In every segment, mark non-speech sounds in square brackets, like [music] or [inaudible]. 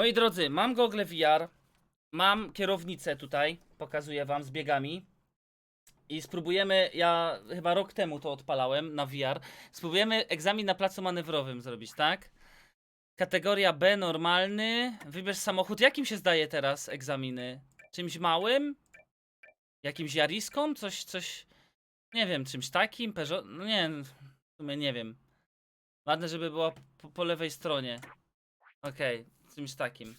Moi drodzy, mam gogle VR, mam kierownicę tutaj, pokazuję wam z biegami. I spróbujemy, ja chyba rok temu to odpalałem na VR. Spróbujemy egzamin na placu manewrowym zrobić, tak? Kategoria B normalny. Wybierz samochód. Jakim się zdaje teraz egzaminy? Czymś małym? Jakimś jariską? Coś, coś. Nie wiem, czymś takim? Peugeot? No nie, w sumie nie wiem. Ważne, żeby była po, po lewej stronie. Okej, czymś takim.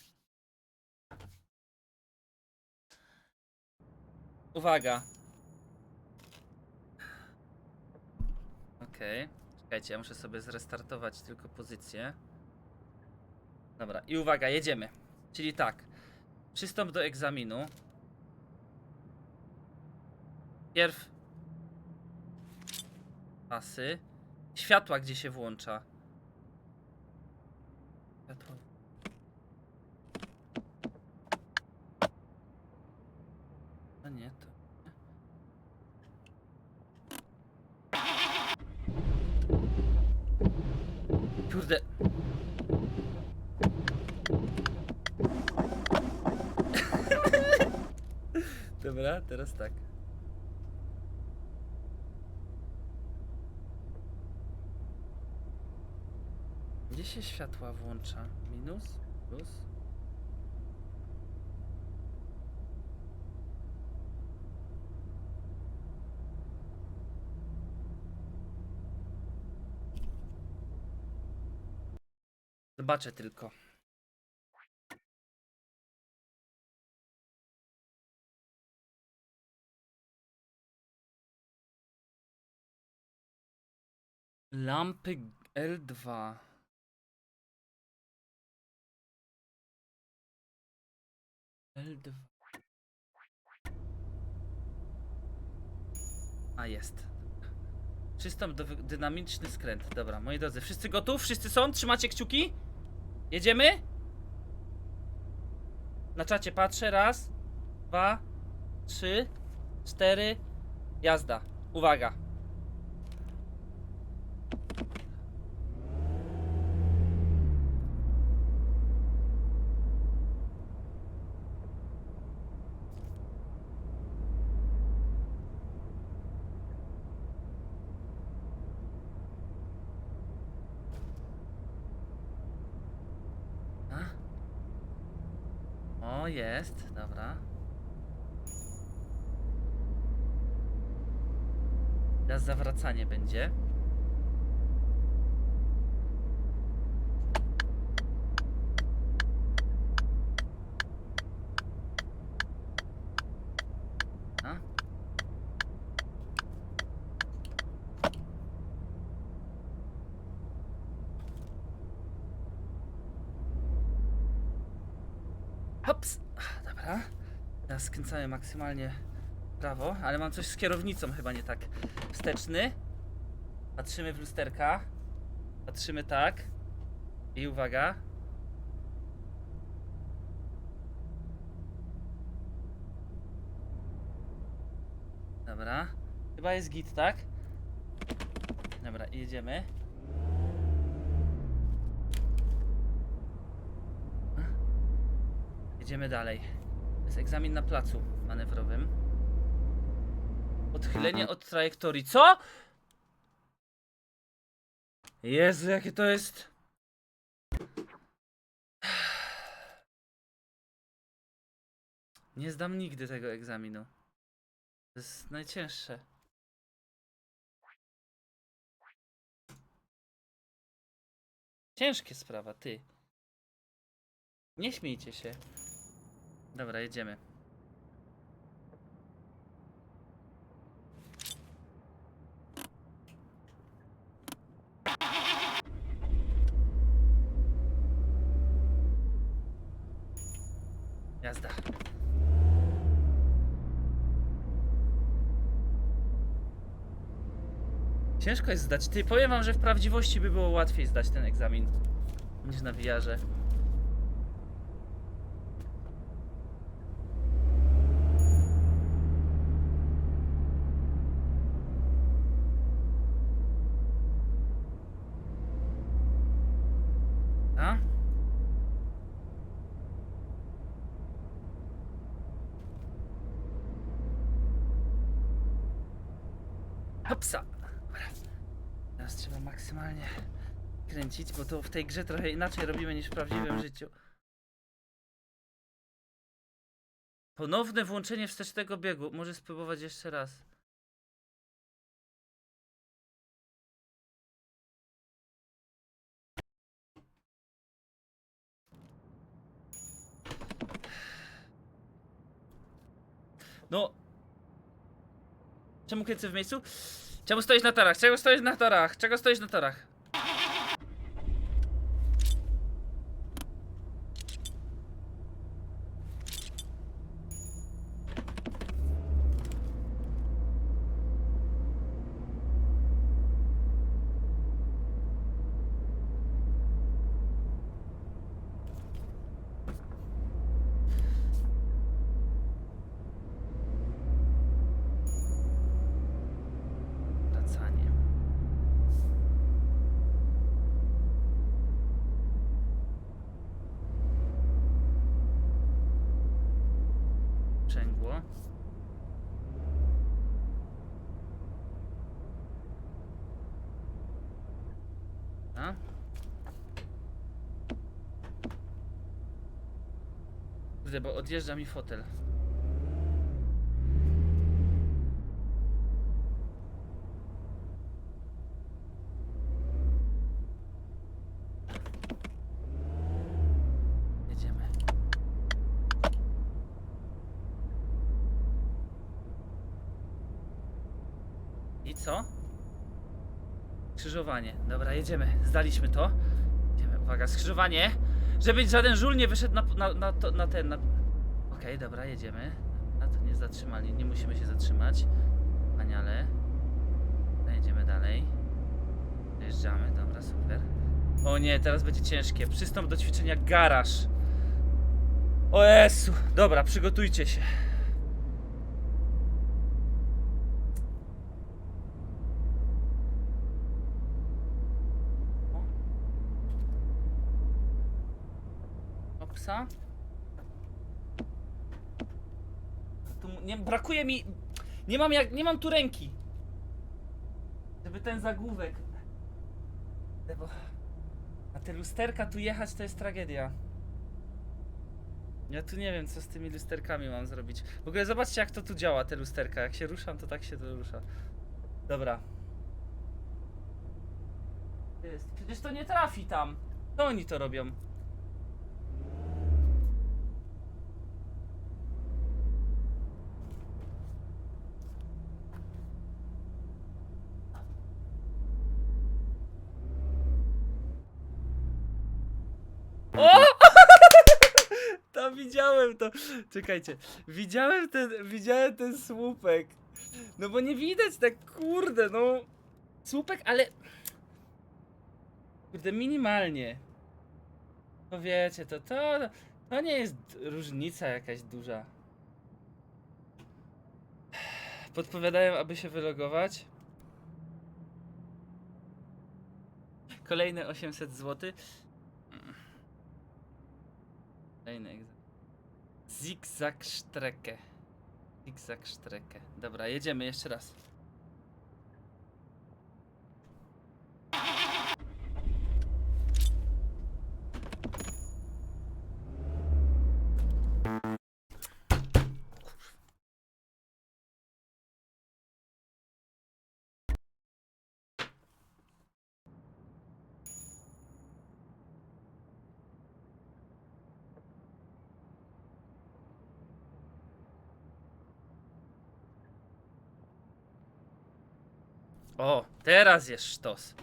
Uwaga. Okej. Czekajcie, ja muszę sobie zrestartować tylko pozycję. Dobra, i uwaga, jedziemy. Czyli tak. Przystąp do egzaminu. Pierw pasy. Światła gdzie się włącza. Światło. Nie, to. Kurde. [laughs] Dobra, teraz tak. Gdzie się światła włącza? Minus? Plus? Zobaczę tylko. Lampy L2. L2. A jest. Przystąp do dynamiczny skręt. Dobra, moi drodzy, wszyscy gotów? Wszyscy są? Trzymacie kciuki? Jedziemy? Na czacie patrzę. Raz, dwa, trzy, cztery. Jazda. Uwaga. A? O, jest, dobra. Teraz zawracanie będzie. A? Hops! Dobra. Teraz skręcamy maksymalnie prawo, ale mam coś z kierownicą chyba nie tak. Wsteczny. Patrzymy w lusterka. Patrzymy tak. I uwaga. Dobra. Chyba jest git, tak? Dobra, jedziemy. Jedziemy dalej. Jest egzamin na placu manewrowym. Odchylenie od trajektorii. Co? Jezu, jakie to jest. Nie zdam nigdy tego egzaminu. To jest najcięższe. Ciężkie sprawa, ty. Nie śmiejcie się. Dobra, jedziemy. Jazda. Ciężko jest zdać. Ty, powiem wam, że w prawdziwości by było łatwiej zdać ten egzamin niż na VR-ze. A? Hopsa! Dobra. Teraz trzeba maksymalnie kręcić, bo to w tej grze trochę inaczej robimy niż w prawdziwym życiu. Ponowne włączenie wstecznego biegu. Może spróbować jeszcze raz. No. Czemu kręcę w miejscu? Czemu stoisz na torach? Czego stoisz na torach? Czego stoisz na torach? Kurde, bo odjeżdża mi fotel. Jedziemy. I co? Skrzyżowanie. Dobra, jedziemy. Zdaliśmy to. Jedziemy. Uwaga, skrzyżowanie. Żeby żaden żul nie wyszedł na, na, na, to, na ten. Na... Okej, dobra, jedziemy. Na to nie zatrzymali. Nie musimy się zatrzymać. Wspaniale. Dobra, Jedziemy dalej. Dojeżdżamy, dobra, super. O nie, teraz będzie ciężkie. Przystąp do ćwiczenia garaż. O Jezu. Dobra, przygotujcie się. O. Opsa. Tu nie, brakuje mi... Nie mam jak... Nie mam tu ręki. Żeby ten zagłówek... Bo... A te lusterka tu jechać to jest tragedia. Ja tu nie wiem, co z tymi lusterkami mam zrobić. W ogóle zobaczcie, jak to tu działa, te lusterka. Jak się ruszam, to tak się to rusza. Dobra. Jest. Przecież to nie trafi tam. To oni to robią. O! Tam widziałem to. Czekajcie. Widziałem ten, widziałem ten słupek. No bo nie widać tak, kurde, no. Słupek, ale... Kurde, minimalnie. No wiecie, to, to, to nie jest różnica jakaś duża. Podpowiadają, aby się wylogować. Kolejne 800 zł. Kolejny egzamin. Zigzag Strecke. Zigzag Strecke. Dobra, jedziemy jeszcze raz. O, teraz jest sztos.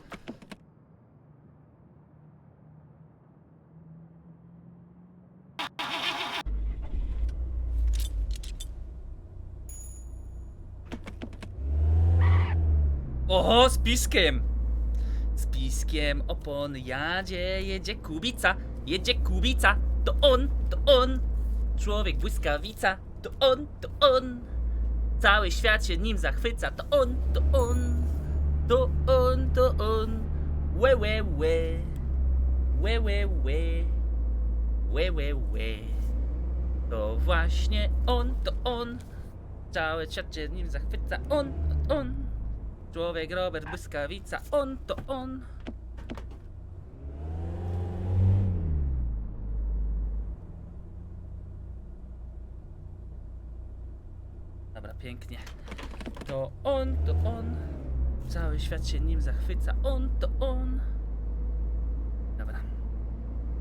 Oho, z piskiem. Z piskiem opony jadzie, jedzie kubica, jedzie kubica. To on, to on. Człowiek błyskawica, to on, to on. Cały świat się nim zachwyca, to on, to on. To on, to on. Łe, łe, łe. Łe, łe, łe. Łe, łe, łe. To właśnie on, to on. Cały świat się nim zachwyca, on, on. Człowiek Robert Błyskawica, on to on. Dobra, pięknie. To on, to on. Cały świat się nim zachwyca. On, to on. Dobra.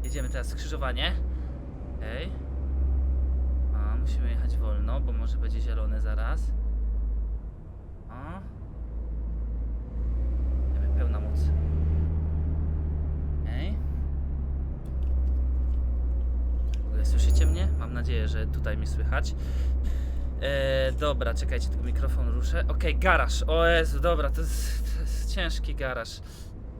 Jedziemy teraz skrzyżowanie. Okej. A, musimy jechać wolno, bo może będzie zielone zaraz. O. Jedziemy pełna moc. Okej. Ogóle słyszycie mnie? Mam nadzieję, że tutaj mnie słychać. E, dobra, czekajcie, tylko mikrofon ruszę. Okej, garaż. O Jezu, dobra, to jest, to jest ciężki garaż.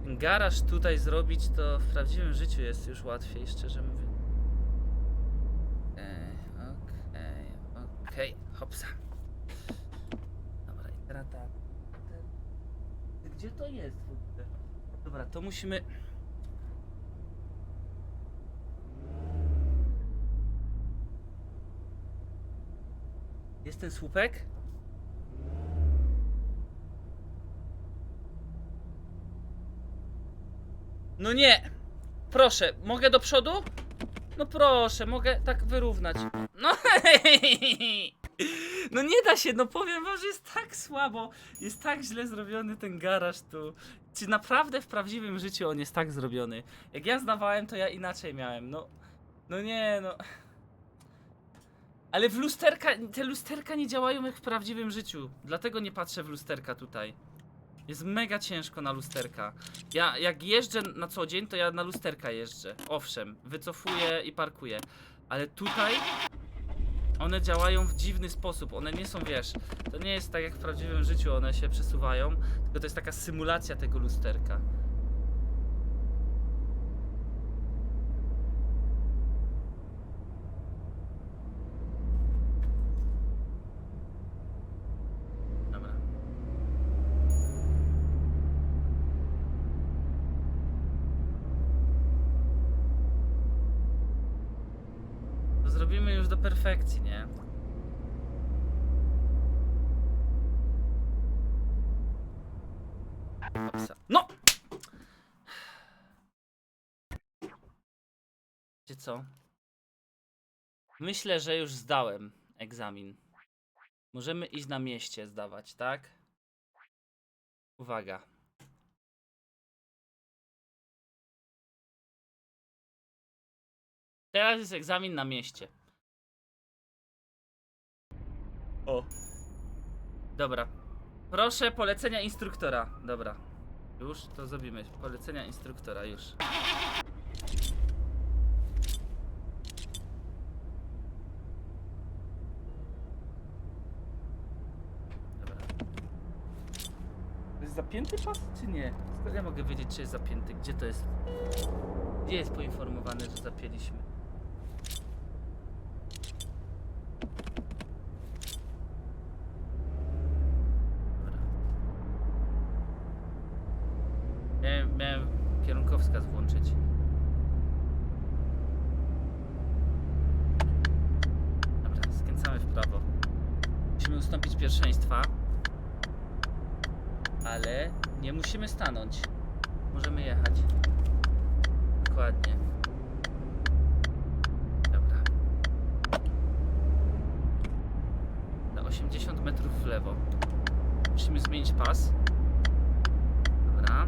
Garaż tutaj zrobić to w prawdziwym życiu jest już łatwiej, szczerze mówiąc. Okej, hopsa. Dobra, i teraz tak. Gdzie to jest w ogóle? Dobra, to musimy... Jest ten słupek? No nie! Proszę, mogę do przodu? No proszę, mogę tak wyrównać. No [laughs] No nie da się, no powiem wam, że jest tak słabo, jest tak źle zrobiony ten garaż tu. Czy naprawdę w prawdziwym życiu on jest tak zrobiony? Jak ja zdawałem, to ja inaczej miałem, no. No nie, no. Ale w lusterka, te lusterka nie działają jak w prawdziwym życiu. Dlatego nie patrzę w lusterka tutaj. Jest mega ciężko na lusterka. Ja jak jeżdżę na co dzień, to ja na lusterka jeżdżę. Owszem, wycofuję i parkuję. Ale tutaj one działają w dziwny sposób. One nie są, wiesz, to nie jest tak jak w prawdziwym życiu, one się przesuwają, tylko to jest taka symulacja tego lusterka. Dobra. To zrobimy już do perfekcji, nie? Opsa. No! Wiecie co? Myślę, że już zdałem egzamin. Możemy iść na mieście zdawać, tak? Uwaga. Teraz jest egzamin na mieście. O. Dobra. Proszę polecenia instruktora. Dobra. Już to zrobimy. Polecenia instruktora, już. Dobra. To jest zapięty pas, czy nie? Ja mogę wiedzieć, czy jest zapięty? Gdzie to jest? Gdzie jest poinformowane, że zapięliśmy? 50 metrów w lewo. Musimy zmienić pas. Dobra.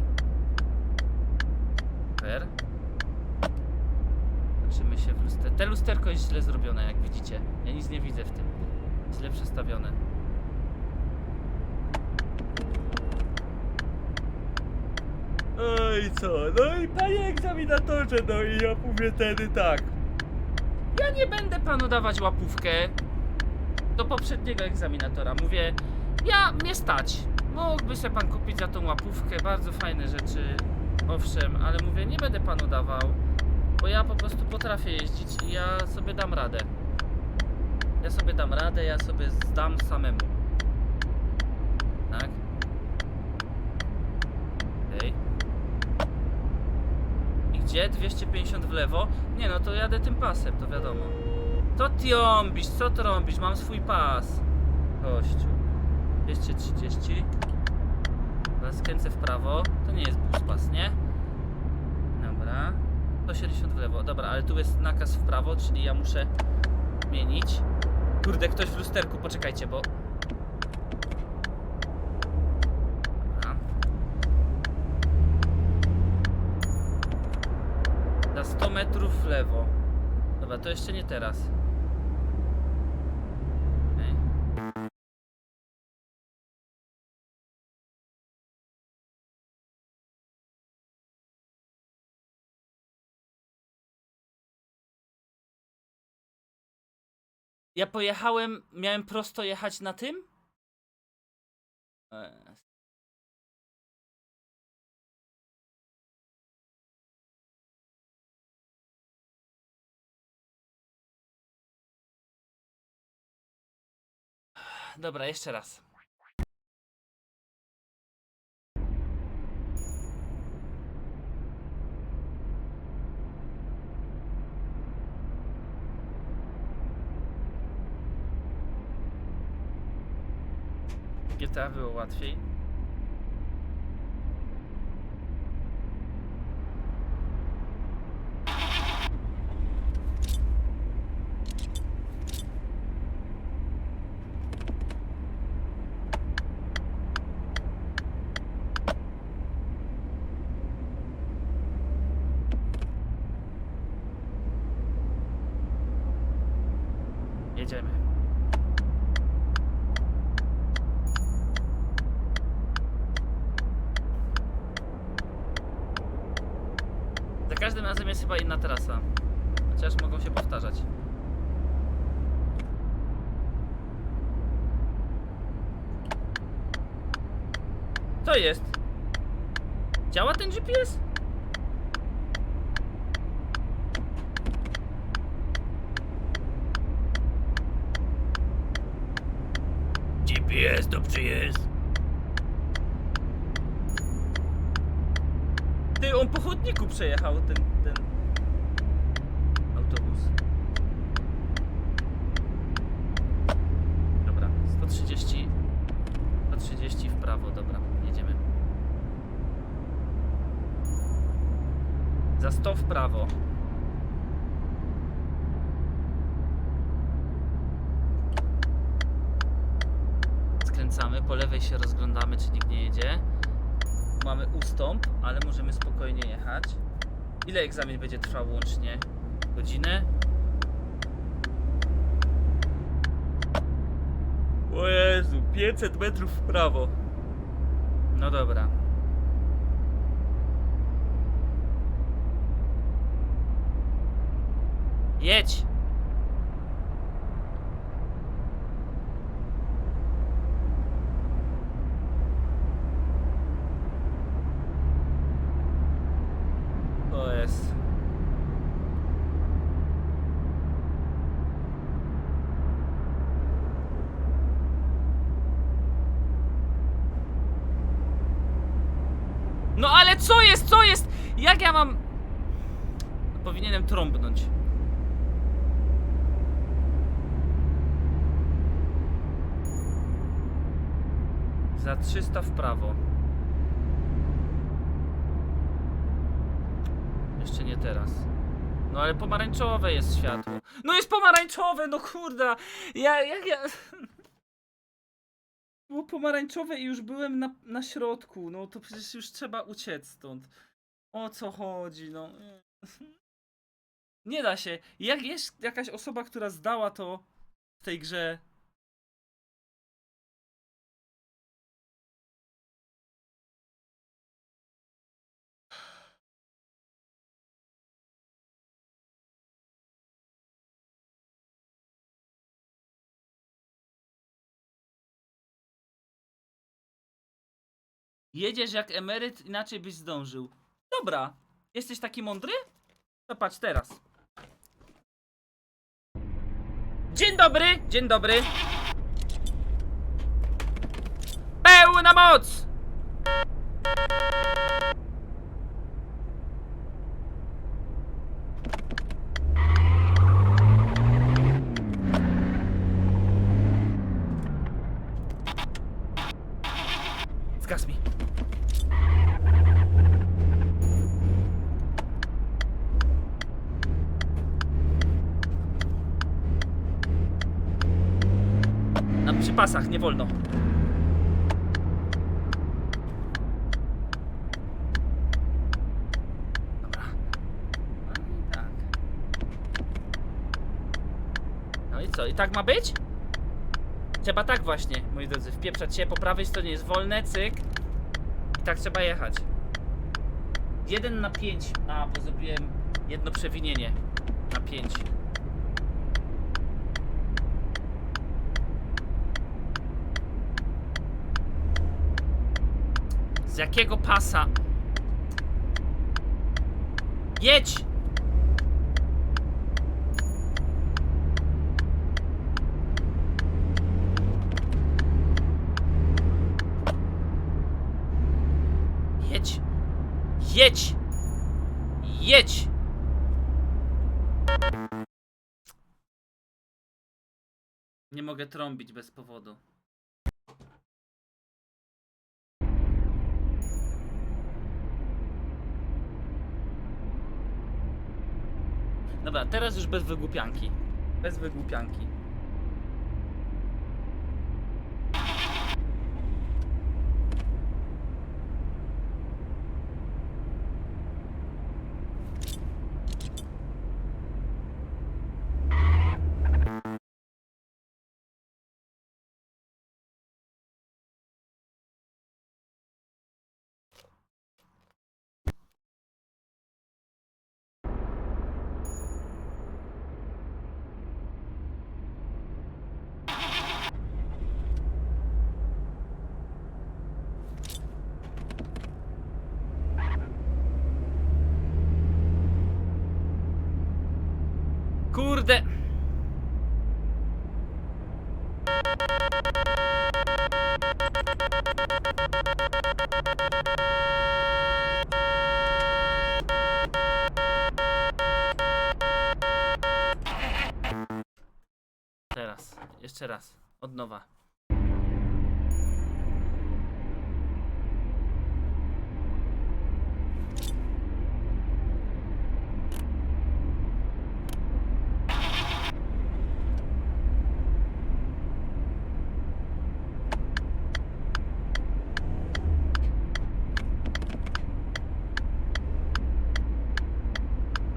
Super. Patrzymy się w lusterko. Te lusterko jest źle zrobione, jak widzicie. Ja nic nie widzę w tym. Źle przestawione. No Oj co? No i panie egzaminatorze, no i ja mówię wtedy tak. Ja nie będę panu dawać łapówkę, do poprzedniego egzaminatora. Mówię, ja mnie stać. Mógłby sobie pan kupić za tą łapówkę, bardzo fajne rzeczy. Owszem, ale mówię, nie będę panu dawał, bo ja po prostu potrafię jeździć i ja sobie dam radę. Ja sobie dam radę, ja sobie zdam samemu. Tak? Okej. I gdzie? 250 w lewo? Nie no, to jadę tym pasem, to wiadomo. To trąbisz, co trąbisz? Mam swój pas. Gościu. 230. Dobra, skręcę w prawo. To nie jest buspas, nie? Dobra. 170 w lewo. Dobra, ale tu jest nakaz w prawo, czyli ja muszę zmienić. Kurde, ktoś w lusterku, poczekajcie, bo... Dobra. Za 100 metrów w lewo. Dobra, to jeszcze nie teraz. Ja pojechałem, miałem prosto jechać na tym? Dobra, jeszcze raz. GTA było łatwiej. Jedziemy. Za każdym razem jest chyba inna trasa. Chociaż mogą się powtarzać. Co jest? Działa ten GPS dobrze jest. Ty, on po chodniku przejechał ten, ten autobus. Dobra, 130, 130 w prawo, dobra, jedziemy. Za 100 w prawo. Skręcamy, po lewej się rozglądamy, czy nikt nie jedzie. Mamy ustąp, ale możemy spokojnie jechać. Ile egzamin będzie trwał łącznie? Godzinę? O Jezu, 500 metrów w prawo. No dobra. Jedź! To jest. No ale co jest, co jest? Jak ja mam... Powinienem trąbnąć. Za 300 w prawo. Jeszcze nie teraz. No ale pomarańczowe jest światło. No jest pomarańczowe, no kurda! Ja, jak ja... [laughs] Było pomarańczowe i już byłem na, na środku, no to przecież już trzeba uciec stąd. O co chodzi, no. [laughs] Nie da się. Jak jest jakaś osoba, która zdała to w tej grze, Jedziesz jak emeryt, inaczej byś zdążył. Dobra, jesteś taki mądry? To patrz teraz. Dzień dobry, dzień dobry. Pełna moc! Zgas mi. pasach, nie wolno. Dobra. No i tak. No i co, i tak ma być? Trzeba tak właśnie, moi drodzy, wpieprzać się po prawej stronie jest wolne, cyk. I tak trzeba jechać. 1 na 5. A, bo zrobiłem jedno przewinienie. Na 5. Z jakiego pasa? Jedź! Jedź! Jedź! Jedź! Nie mogę trąbić bez powodu. Dobra, teraz już bez wygłupianki. Bez wygłupianki. Jeszcze raz, od nowa.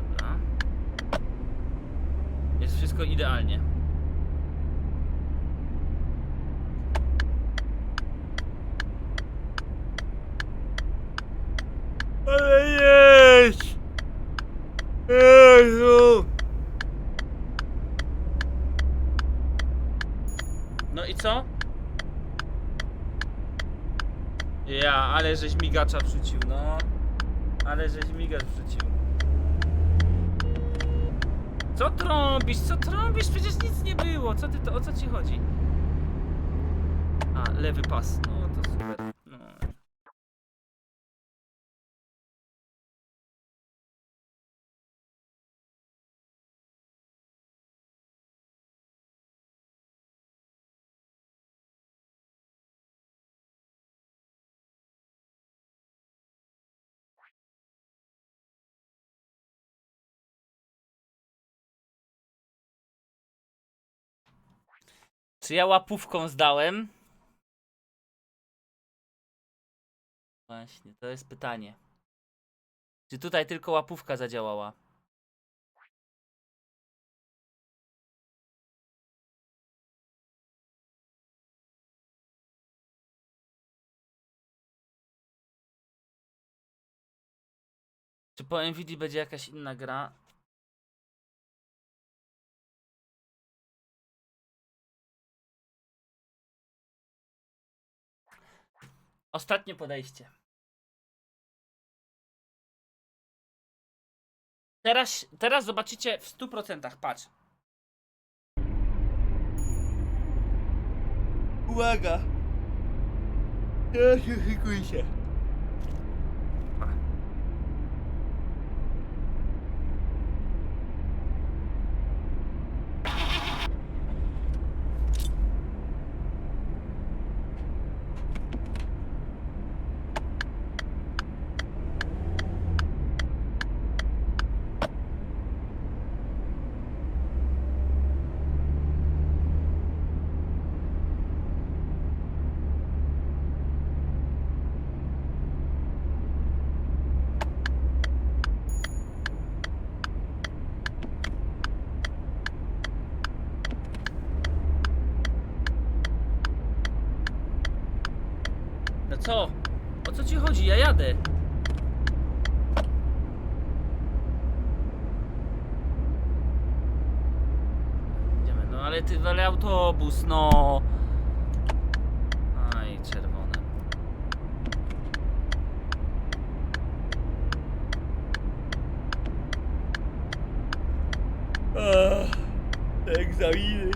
Dobra. Jest wszystko idealnie. Ale jedź! Jezu! No i co? Ja, ale żeś migacza wrzucił, no. Ale żeś migacz wrzucił. Co trąbisz? Co trąbisz? Przecież nic nie było. Co ty to, o co ci chodzi? A, lewy pas. No to super. Czy ja łapówką zdałem? Właśnie, to jest pytanie. Czy tutaj tylko łapówka zadziałała? Czy po Nvidia będzie jakaś inna gra? Ostatnie podejście. Teraz, teraz zobaczycie w 100%. Patrz. Uwaga! Teraz się szykujcie. Co? O co ci chodzi? Ja jadę. Idziemy, no ale ty, ale autobus, no. Aj, czerwone. Ach, te egzaminy.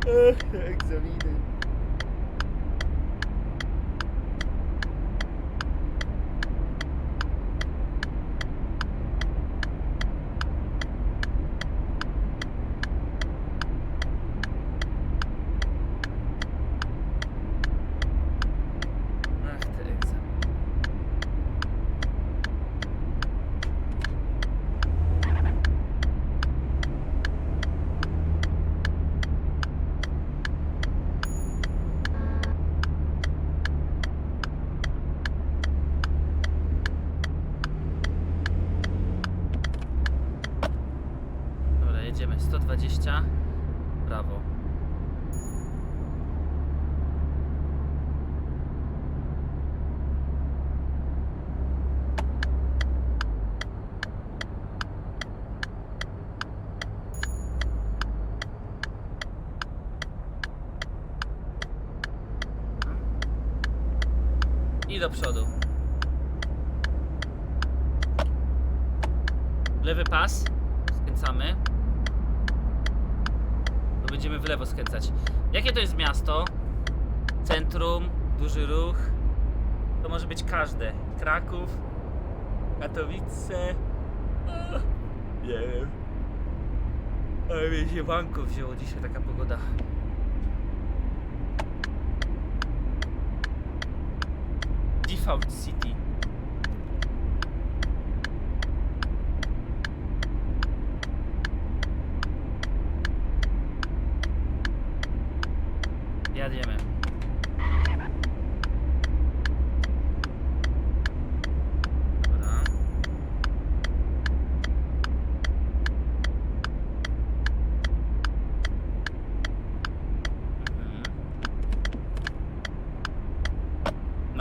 Ach, te egzaminy. Ach, te egzaminy. Dobra, jedziemy. 120. Brawo. I do przodu. Lewy pas. Skręcamy. Bo będziemy w lewo skręcać. Jakie to jest miasto? Centrum, duży ruch. To może być każde. Kraków, Katowice. Nie wiem. Ale mnie się banko wzięło dzisiaj taka pogoda. of the city.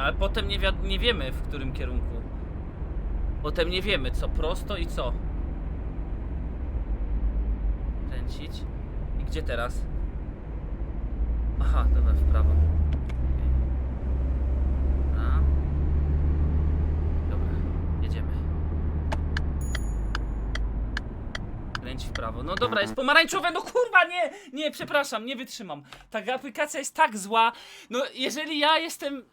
Ale potem nie, wiad- nie wiemy w którym kierunku. Potem nie wiemy co prosto i co. Kręcić. I gdzie teraz? Aha, dobra, w prawo. Dobra. Dobra, jedziemy. Kręć w prawo. No dobra, jest pomarańczowe, no kurwa, nie! Nie, przepraszam, nie wytrzymam. Ta aplikacja jest tak zła. No, jeżeli ja jestem...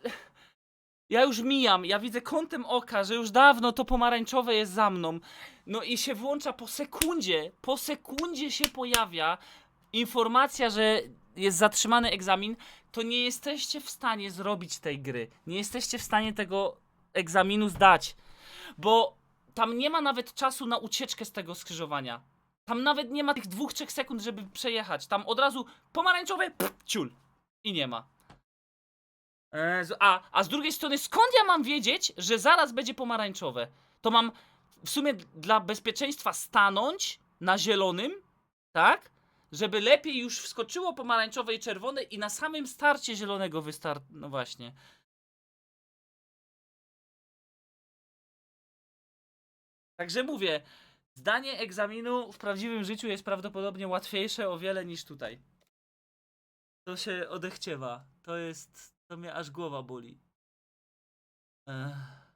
Ja już mijam, ja widzę kątem oka, że już dawno to pomarańczowe jest za mną. No i się włącza po sekundzie, po sekundzie się pojawia informacja, że jest zatrzymany egzamin, to nie jesteście w stanie zrobić tej gry. Nie jesteście w stanie tego egzaminu zdać. Bo tam nie ma nawet czasu na ucieczkę z tego skrzyżowania. Tam nawet nie ma tych dwóch, trzech sekund, żeby przejechać. Tam od razu pomarańczowe, pff, ciul. I nie ma. E, A, a z drugiej strony, skąd ja mam wiedzieć, że zaraz będzie pomarańczowe? To mam w sumie dla bezpieczeństwa stanąć na zielonym, tak? Żeby lepiej już wskoczyło pomarańczowe i czerwone i na samym starcie zielonego wystart... No właśnie. Także mówię, zdanie egzaminu w prawdziwym życiu jest prawdopodobnie łatwiejsze o wiele niż tutaj. To się odechciewa. To jest... To mnie aż głowa boli. Ech.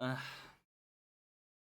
Ech.